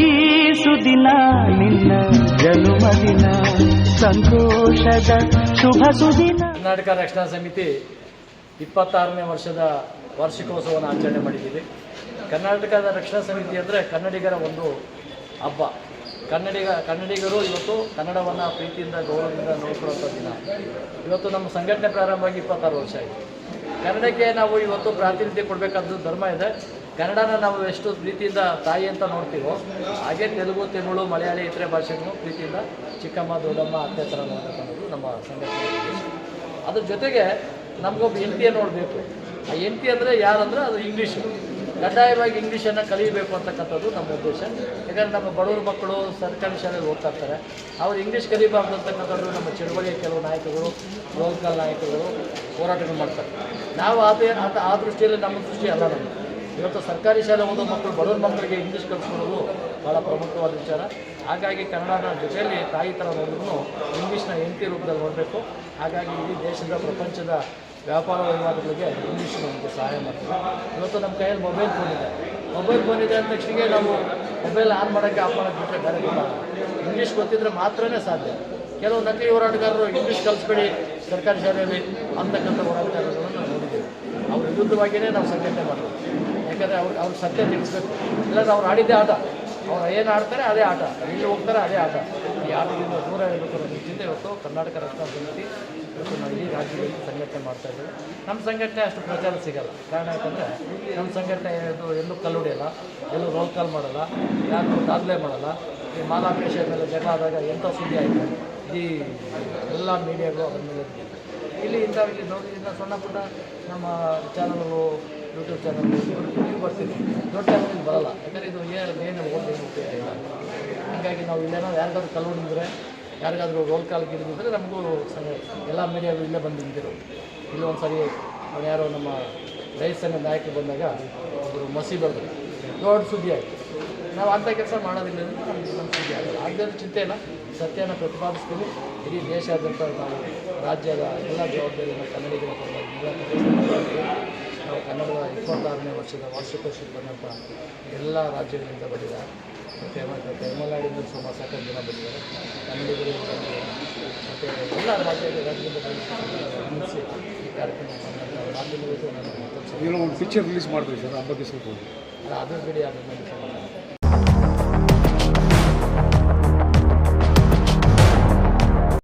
ಈ ಸುದಿನ ನಿನ್ನ ಜನುಮದಿನ ಸಂತೋಷದ ಶುಭ ಸುದಿನ. ಕರ್ನಾಟಕ ರಕ್ಷಣಾ ಸಮಿತಿ ಇಪ್ಪತ್ತಾರನೇ ವರ್ಷದ ವಾರ್ಷಿಕೋತ್ಸವವನ್ನು ಆಚರಣೆ ಮಾಡಿದ್ದೀವಿ. ಕರ್ನಾಟಕದ ರಕ್ಷಣಾ ಸಮಿತಿ ಅಂದರೆ ಕನ್ನಡಿಗರ ಒಂದು ಹಬ್ಬ. ಕನ್ನಡಿಗ, ಕನ್ನಡಿಗರು ಇವತ್ತು ಕನ್ನಡವನ್ನು ಪ್ರೀತಿಯಿಂದ ಗೌರವದಿಂದ ನೋಡ್ಕೊಳ್ಳುವಂಥ ದಿನ. ಇವತ್ತು ನಮ್ಮ ಸಂಘಟನೆ ಪ್ರಾರಂಭವಾಗಿ ಇಪ್ಪತ್ತಾರು ವರ್ಷ ಆಯಿತು. ಕನ್ನಡಕ್ಕೆ ನಾವು ಇವತ್ತು ಪ್ರಾತಿನಿಧ್ಯ ಕೊಡಬೇಕಾದ್ದು ಧರ್ಮ ಇದೆ. ಕನ್ನಡನ ನಾವು ಎಷ್ಟು ಪ್ರೀತಿಯಿಂದ ತಾಯಿ ಅಂತ ನೋಡ್ತೀವೋ, ಹಾಗೆ ತೆಲುಗು, ತಮಿಳು, ಮಲಯಾಳಿ ಇತರೆ ಭಾಷೆಗೂ ಪ್ರೀತಿಯಿಂದ ಚಿಕ್ಕಮ್ಮ, ದೊಡ್ಡಮ್ಮ, ಅತ್ತೆ ಥರ ನೋಡ್ತಕ್ಕಂಥದ್ದು ನಮ್ಮ ಸಂಘಟನೆ. ಅದ್ರ ಜೊತೆಗೆ ನಮಗೊಬ್ಬ ಎಂಟಿಯ ನೋಡಬೇಕು. ಆ ಹೆಂಡತಿ ಅಂದರೆ ಯಾರಂದ್ರೆ ಅದು ಇಂಗ್ಲೀಷು. ಕಡ್ಡಾಯವಾಗಿ ಇಂಗ್ಲೀಷನ್ನು ಕಲಿಯಬೇಕು ಅಂತಕ್ಕಂಥದ್ದು ನಮ್ಮ ಉದ್ದೇಶ. ಯಾಕಂದರೆ ನಮ್ಮ ಬಡವರ ಮಕ್ಕಳು ಸರ್ಕಾರಿ ಶಾಲೆಯಲ್ಲಿ ಓದ್ತಾ ಇರ್ತಾರೆ. ಅವ್ರು ಇಂಗ್ಲೀಷ್ ಕಲಿಬಾರ್ದು ಅಂತಕ್ಕಂಥದ್ದು ನಮ್ಮ ಚಳುವಳಿಯ ಕೆಲವು ನಾಯಕರು ಲೋಕಲ್ ನಾಯಕರು ಹೋರಾಟಗಳು ಮಾಡ್ತಾರೆ. ನಾವು ಅದೇ ಆ ದೃಷ್ಟಿಯಲ್ಲಿ ನಮ್ಮ ದೃಷ್ಟಿ ಅಲ್ಲ ನಮ್ಮ ಇವತ್ತು ಸರ್ಕಾರಿ ಶಾಲೆ ಓದೋ ಮಕ್ಕಳು ಬಡವರ ಮಕ್ಕಳಿಗೆ ಇಂಗ್ಲೀಷ್ ಕಲಿಸ್ಕೊಳ್ಳೋದು ಭಾಳ ಪ್ರಮುಖವಾದ ವಿಚಾರ. ಹಾಗಾಗಿ ಕನ್ನಡದ ಜೊತೆಯಲ್ಲಿ ತಾಯಿ ಥರ ನೋಡಿದ್ರು, ಇಂಗ್ಲೀಷ್ನ ಹೆಂಡತಿ ರೂಪದಲ್ಲಿ ನೋಡಬೇಕು. ಹಾಗಾಗಿ ಇಡೀ ದೇಶದ ಪ್ರಪಂಚದ ವ್ಯಾಪಾರ ವಹಿವಾಟುಗಳಿಗೆ ಇಂಗ್ಲೀಷ್ ನಮಗೆ ಸಹಾಯ ಮಾಡ್ತದೆ. ಇವತ್ತು ನಮ್ಮ ಕೈಯಲ್ಲಿ ಮೊಬೈಲ್ ಫೋನ್ ಇದೆ. ಮೊಬೈಲ್ ಫೋನ್ ಇದೆ ಅಂದ ತಕ್ಷಣ ನಾವು ಮೊಬೈಲ್ ಆನ್ ಮಾಡೋಕ್ಕೆ ಆಫ್ ಮಾಡೋಕ್ಕೆ ಬಿಟ್ಟರೆ ಬೇರೆ ಗೊತ್ತಾಗಲ್ಲ ಇಂಗ್ಲೀಷ್ ಗೊತ್ತಿದ್ರೆ ಮಾತ್ರನೇ ಸಾಧ್ಯ. ಕೆಲವು ನಕಲಿ ಹೋರಾಟಗಾರರು ಇಂಗ್ಲೀಷ್ ಕಲಿಸ್ಬೇಡಿ ಸರ್ಕಾರಿ ಶಾಲೆಯಲ್ಲಿ ಅಂತಕ್ಕಂಥ ಹೋರಾಟಗಾರರನ್ನು ನಾವು ನೋಡಿದ್ದೀವಿ. ಅವ್ರ ವಿರುದ್ಧವಾಗಿಯೇ ನಾವು ಸಂಘಟನೆ ಮಾಡಬೇಕು ಯಾಕಂದರೆ ಅವ್ರು ಅವ್ರ ಸತ್ಯ ತಿಳಿಸ್ಬೇಕು. ಇಲ್ಲಾಂದ್ರೆ ಅವ್ರು ಆಡಿದ್ದೇ ಆಟ. ಅವ್ರು ಏನು ಆಡ್ತಾರೆ ಅದೇ ಆಟ. ಇಲ್ಲಿ ಹೋಗ್ತಾರೆ ಅದೇ ಆಟ. ಈ ಆಟದಿಂದ ದೂರ ಇರಬೇಕು ಅನ್ನೋ ದೃಷ್ಟಿಯಿಂದ ಇವತ್ತು ಕರ್ನಾಟಕ ರಕ್ಷಣಾ ಸಮಿತಿ ಇವತ್ತು ನಾವು ಇಡೀ ರಾಜ್ಯದಲ್ಲಿ ಸಂಘಟನೆ ಮಾಡ್ತಾ ಇದ್ದೇವೆ. ನಮ್ಮ ಸಂಘಟನೆ ಅಷ್ಟು ಪ್ರಚಾರ ಸಿಗಲ್ಲ. ಕಾರಣ ಯಾಕಂದರೆ ನಮ್ಮ ಸಂಘಟನೆ ಇದು ಎಲ್ಲೂ ಕಲ್ಲುಡಿಯಲ್ಲ ಎಲ್ಲೂ ರೋಲ್ ಕಾಲ್ ಮಾಡಲ್ಲ ಯಾರು ದಾಖಲೆ ಮಾಡಲ್ಲ. ಈ ಮಾಲಾಪೇಶ ಮೇಲೆ ಜಗಳ ಆದಾಗ ಎಂಥ ಸುದ್ದಿ ಆಯಿತು? ಈ ಎಲ್ಲ ಮೀಡಿಯಾಗಳು ಅದ್ರ ಮೇಲೆ ಇಲ್ಲಿ ಇಂಥ ಇಲ್ಲಿ ನೋಡಿ ಸಣ್ಣ ಪುಟ್ಟ ನಮ್ಮ ಚಾನಲ್ಗಳು ಯೂಟ್ಯೂಬ್ ಚಾನಲ್ ಇಲ್ಲಿ ಬರ್ತೀವಿ ದೊಡ್ಡ ಚಾನಲ್ ಬರಲ್ಲ. ಯಾಕಂದರೆ ಇದು ಏನು ಏನು ಓದಬೇಕು ಇಲ್ಲ. ಹಾಗಾಗಿ ನಾವು ಇಲ್ಲೇನೋ ಯಾರಿಗಾದ್ರೂ ಕಲ್ಲು ಯಾರಿಗಾದರೂ ರೋಲ್ ಕಾಲ್ ಗಿರಿದಿದ್ರೆ ನಮಗೂ ಎಲ್ಲ ಮೀಡಿಯಾಗಳು ಇಲ್ಲೇ ಬಂದು ನಿಂತಿರು ಇಲ್ಲಿ ಒಂದು ಸರಿ ಅವ್ರು ಯಾರೋ ನಮ್ಮ ರೈತ ಸಂಘದ ನಾಯಕರು ಬಂದಾಗ ಒಬ್ಬರು ಮಸಿ ಬರೆದ್ರು ದೊಡ್ಡ ಸುದ್ದಿ ಆಯಿತು. ನಾವು ಅಂಥ ಕೆಲಸ ಮಾಡೋದಿಲ್ಲ ಸುದ್ದಿ ಆಗಲ್ಲ ಆಗದೇ ಚಿಂತೆ ಇಲ್ಲ. ಸತ್ಯನ ಪ್ರತಿಪಾದಿಸ್ತೀವಿ ಇಡೀ ದೇಶಾದ್ಯಂತ ನಾವು ರಾಜ್ಯದ ಎಲ್ಲ ಜವಾಬ್ದಾರಿಯನ್ನು ಕನ್ನಡಿಗರ ಕನ್ನಡದ ಇಪ್ಪತ್ತಾರನೇ ವರ್ಷದ ವಾರ್ಷಿಕೋತ್ಸವ ಬಂದಂಥ ಎಲ್ಲ ರಾಜ್ಯಗಳಿಂದ ಬಂದಿದ್ದಾರೆ ಮತ್ತು ಮತ್ತು ತಮಿಳುನಾಡಿಂದ ಸುಮಾರು ಸಾಕಷ್ಟು ಜನ ಬಂದಿದ್ದಾರೆ. ಕನ್ನಡಿಗರು ಮತ್ತು ಎಲ್ಲ ರಾಜ್ಯದ ರಾಜ್ಯದಿಂದ ಗಮನಿಸಿ ಈ ಕಾರ್ಯಕ್ರಮ ನಾನು ಪಿಕ್ಚರ್ ರಿಲೀಸ್ ಮಾಡ್ತೀವಿ ಸರ್ ಹಬ್ಬಕ್ಕೆ ಸ್ವಲ್ಪ. ಅದು ಬಿಡಿ ಅದ್ರ ಬಗ್ಗೆ